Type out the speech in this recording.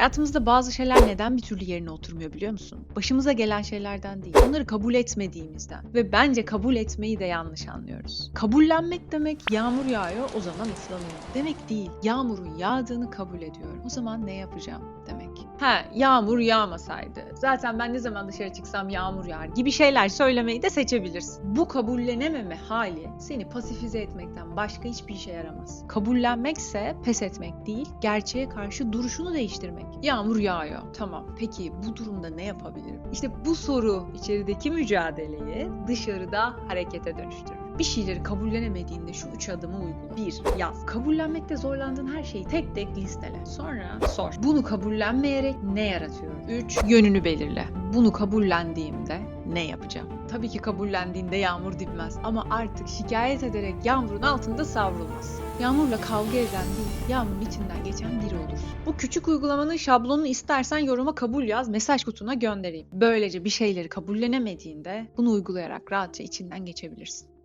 Hayatımızda bazı şeyler neden bir türlü yerine oturmuyor biliyor musun? Başımıza gelen şeylerden değil. Onları kabul etmediğimizden. Ve bence kabul etmeyi de yanlış anlıyoruz. Kabullenmek demek yağmur yağıyor o zaman ıslanıyorum. Demek değil. Yağmurun yağdığını kabul ediyorum. O zaman ne yapacağım demek. Ha yağmur yağmasaydı. Zaten ben ne zaman dışarı çıksam yağmur yağar gibi şeyler söylemeyi de seçebilirsin. Bu kabullenememe hali seni pasifize etmekten başka hiçbir işe yaramaz. Kabullenmekse pes etmek değil, gerçeğe karşı duruşunu değiştirmek. Yağmur yağıyor. Tamam. Peki bu durumda ne yapabilirim? İşte bu soru içerideki mücadeleyi dışarıda harekete dönüştürür. Bir şeyleri kabullenemediğinde şu üç adımı uygula. 1. Yaz. Kabullenmekte zorlandığın her şeyi tek tek listele. Sonra sor. Bunu kabullenmeyerek ne yaratıyorum? 3. Yönünü belirle. Bunu kabullendiğimde ne yapacağım? Tabii ki kabullendiğinde yağmur dinmez ama artık şikayet ederek yağmurun altında savrulmaz. Yağmurla kavga eden değil, yağmurun içinden geçen biri olursun. Bu küçük uygulamanın şablonunu istersen yoruma kabul yaz, mesaj kutuna göndereyim. Böylece bir şeyleri kabullenemediğinde bunu uygulayarak rahatça içinden geçebilirsin.